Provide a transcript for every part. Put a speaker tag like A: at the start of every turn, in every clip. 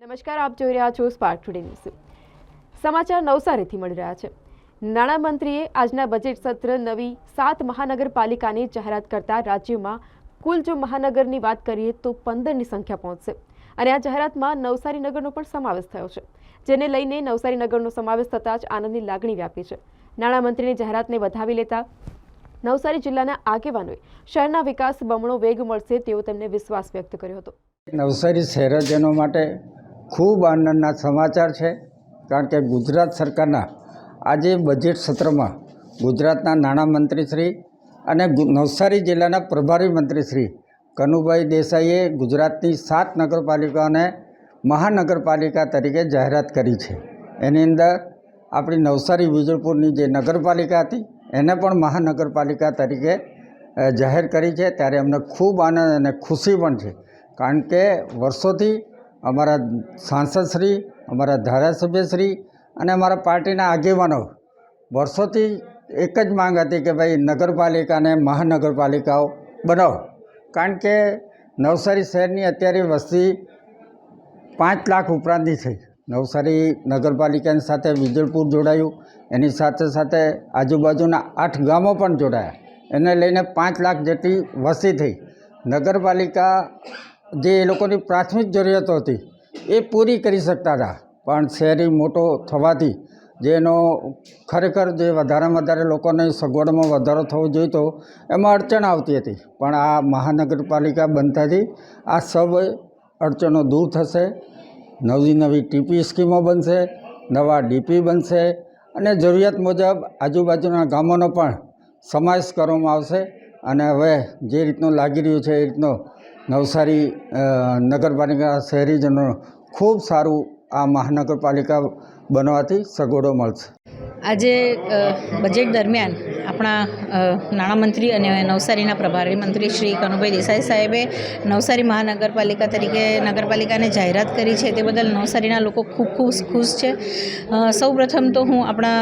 A: નમસ્કાર, આપ જોઈ રહ્યા છો સ્પાર્ક ટુડે ન્યૂઝ સમાચાર નવસારીથી મળી રહ્યા છે. નાણામંત્રીએ આજના બજેટ સત્ર નવી સાત મહાનગરપાલિકાની જાહેરાત કરતા રાજ્યમાં કુલ જો મહાનગરની વાત કરીએ તો પંદરની સંખ્યા પહોંચશે. અને આ જાહેરાતમાં નવસારી નગરનો પણ સમાવેશ થયો છે, જેને લઈને નવસારી નગરનો સમાવેશ થતાં જ આનંદની લાગણી વ્યાપી છે. નાણામંત્રીની જાહેરાતને વધાવી લેતા નવસારી જિલ્લાના આગેવાનોએ શહેરના વિકાસ બમણો વેગ મળશે તેવો તેમને વિશ્વાસ વ્યક્ત કર્યો હતો.
B: નવસારી શહેરજનો માટે ખૂબ આનંદના સમાચાર છે, કારણ કે ગુજરાત સરકારના આજે બજેટ સત્રમાં ગુજરાતના નાણામંત્રીશ્રી અને નવસારી જિલ્લાના પ્રભારી મંત્રી શ્રી કનુભાઈ દેસાઈએ ગુજરાતની સાત નગરપાલિકાઓને મહાનગરપાલિકા તરીકે જાહેરાત કરી છે. એની અંદર આપણી નવસારી વિજયપુરની જે નગરપાલિકા હતી, એને પણ મહાનગરપાલિકા તરીકે જાહેર કરી છે. ત્યારે અમને ખૂબ આનંદ અને ખુશી પણ છે. કારણ કે વર્ષોથી અમારા સાંસદશ્રી અમારા ધારાસભ્યશ્રી અને અમારા પાર્ટીના આગેવાનો. વર્ષોથી એક જ માંગ હતી કે ભાઈ નગરપાલિકાને મહાનગરપાલિકાઓ બનાવો. કારણ કે નવસારી શહેરની અત્યારે વસ્તી પાંચ લાખ ઉપરાંતની થઈ. નવસારી નગરપાલિકાની સાથે વિજલપુર જોડાયું. એની સાથે સાથે આજુબાજુના આઠ ગામો પણ જોડાયા. એને લઈને પાંચ લાખ જેટલી વસ્તી થઈ. નગરપાલિકા જે એ લોકોની પ્રાથમિક જરૂરિયાતો હતી, એ પૂરી કરી શકતા હતા. પણ શહેરી મોટો થવાથી જેનો ખરેખર જે વધારેમાં વધારે લોકોને સગવડમાં વધારો થવો જોઈતો, એમાં અડચણ આવતી હતી. પણ આ મહાનગરપાલિકા બનતાથી આ સબ અડચણો દૂર થશે, નવી નવી ટીપી સ્કીમો બનશે, નવા ડીપી બનશે, અને જરૂરિયાત મુજબ આજુબાજુના ગામોનો પણ સમાવેશ કરવામાં આવશે. અને હવે જે રીતનું લાગી રહ્યું છે, એ રીતનો નવસારી નગરપાલિકા શહેરીજનો ખૂબ સારું આ મહાનગરપાલિકા બનવાથી સગવડો મળશે.
C: આજે બજેટ દરમિયાન આપણા નાણામંત્રી અને નવસારીના પ્રભારી મંત્રી શ્રી કનુભાઈ દેસાઈ સાહેબે નવસારી મહાનગરપાલિકા તરીકે નગરપાલિકાને જાહેરાત કરી છે. તે બદલ નવસારીના લોકો ખૂબ ખૂબ ખુશ છે. સૌ પ્રથમ તો હું આપણા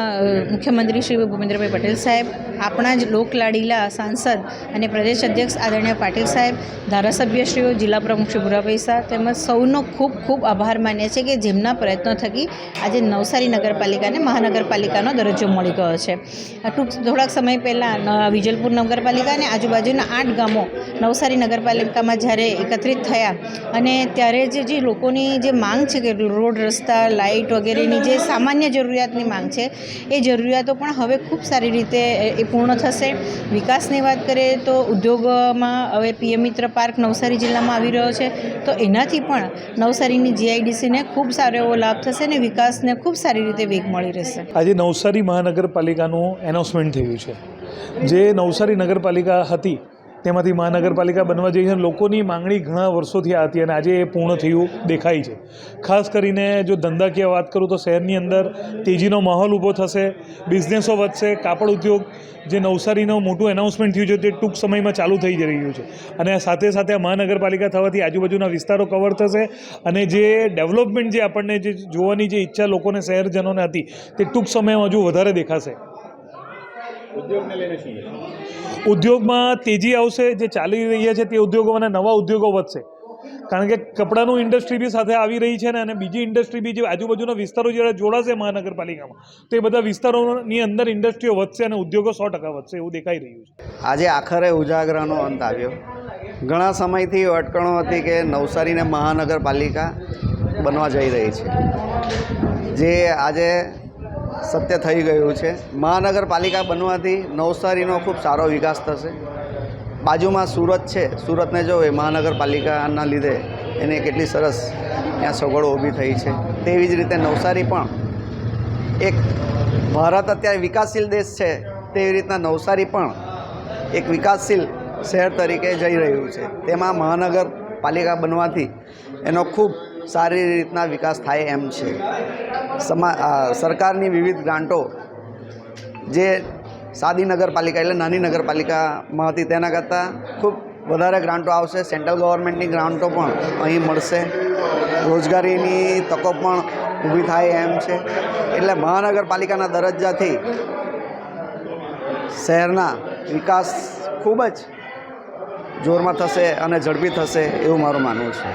C: મુખ્યમંત્રી શ્રી ભૂપેન્દ્રભાઈ પટેલ સાહેબ, આપણા જ લોકલાડીલા સાંસદ અને પ્રદેશ અધ્યક્ષ આદરણીય પાટીલ સાહેબ, ધારાસભ્યશ્રીઓ, જિલ્લા પ્રમુખ શ્રી ભુરાભાઈ શાહ તેમજ સૌનો ખૂબ ખૂબ આભાર માન્ય છે કે જેમના પ્રયત્નો થકી આજે નવસારી નગરપાલિકાને મહાનગરપાલિકાનો દરજ્જો મળી ગયો છે. ટૂંક, થોડાક સમય પહેલાં વિજલપુર નગરપાલિકા અને આજુબાજુના આઠ ગામો નવસારી નગરપાલિકામાં જ્યારે એકત્રિત થયા અને ત્યારે જે જે લોકોની જે માંગ છે કે રોડ રસ્તા, લાઇટ વગેરેની જે સામાન્ય જરૂરિયાતની માંગ છે, એ જરૂરિયાતો પણ હવે ખૂબ સારી રીતે એ પૂર્ણ થશે. વિકાસની વાત કરીએ તો ઉદ્યોગમાં હવે પીએમ મિત્ર પાર્ક નવસારી જિલ્લામાં આવી રહ્યો છે, તો એનાથી પણ નવસારીની જીઆઈડીસીને ખૂબ સારો એવો લાભ થશે અને વિકાસને ખૂબ સારી રીતે વેગ મળી રહેશે.
D: આજે નવસારી મહાનગરપાલિકાનું એનાઉન્સમેન્ટ થયું છે. જે નવસારી નગરપાલિકા હતી, તેમાંથી મહાનગરપાલિકા બનવા જઈ છે. લોકોની માંગણી ઘણા વર્ષોથી આ હતી અને આજે એ પૂર્ણ થયું દેખાય છે. ખાસ કરીને જો ધંધાકીય વાત કરું તો શહેરની અંદર તેજીનો માહોલ ઊભો થશે બિઝનેસો વધશે, કાપડ ઉદ્યોગ, જે નવસારીનું મોટું એનાઉન્સમેન્ટ થયું છે તે ટૂંક સમયમાં ચાલુ થઈ જઈ રહ્યું છે. અને સાથે સાથે આ મહાનગરપાલિકા થવાથી આજુબાજુના વિસ્તારો કવર થશે અને જે ડેવલપમેન્ટ જે આપણને જે જોવાની જે ઈચ્છા લોકોને શહેરજનોને હતી તે ટૂંક સમયમાં હજુ વધારે દેખાશે. ઉદ્યોગમાં તેજી આવશે જે ચાલી રહ્યા છે તે ઉદ્યોગો અને નવા ઉદ્યોગો વધશે. કારણ કે કપડાનું ઇન્ડસ્ટ્રી બી સાથે આવી રહી છે ને અને બીજી ઇન્ડસ્ટ્રી બી જે આજુબાજુના વિસ્તારો જ્યારે જોડાશે મહાનગરપાલિકામાં તો એ બધા વિસ્તારોની અંદર ઇન્ડસ્ટ્રીઓ વધશે અને ઉદ્યોગો સો ટકા વધશે એવું દેખાઈ રહ્યું છે.
E: આજે આખરે ઉજાગરાનો અંત આવ્યો. ઘણા સમયથી અટકણો હતી કે નવસારીને મહાનગરપાલિકા બનવા જઈ રહી છે. જે આજે સત્ય થઈ ગયું છે. મહાનગરપાલિકા બનવાથી નવસારીનો ખૂબ સારો વિકાસ થશે. બાજુમાં સુરત છે. સુરતને જો એ મહાનગરપાલિકાના લીધે એને કેટલી સરસ ત્યાં સગવડો ઊભી થઈ છે. તેવી જ રીતે નવસારી પણ એક ભારત અત્યારે વિકાસશીલ દેશ છે. તેવી રીતના નવસારી પણ એક વિકાસશીલ શહેર તરીકે જઈ રહ્યું છે. તેમાં મહાનગરપાલિકા બનવાથી એનો ખૂબ સારી રીતના વિકાસ થાય એમ છે. સમા સરકારની વિવિધ ગ્રાન્ટો, જે સાદી નગરપાલિકા એટલે નાની નગરપાલિકામાં હતી, તેના કરતાં ખૂબ વધારે ગ્રાન્ટો આવશે. સેન્ટ્રલ ગવર્મેન્ટની ગ્રાન્ટો પણ અહીં મળશે. રોજગારીની તકો પણ ઊભી થાય એમ છે. એટલે મહાનગરપાલિકાના દરજ્જાથી શહેરના વિકાસ ખૂબ જ જોરમાં થશે અને ઝડપી થશે એવું મારું માનવું છે.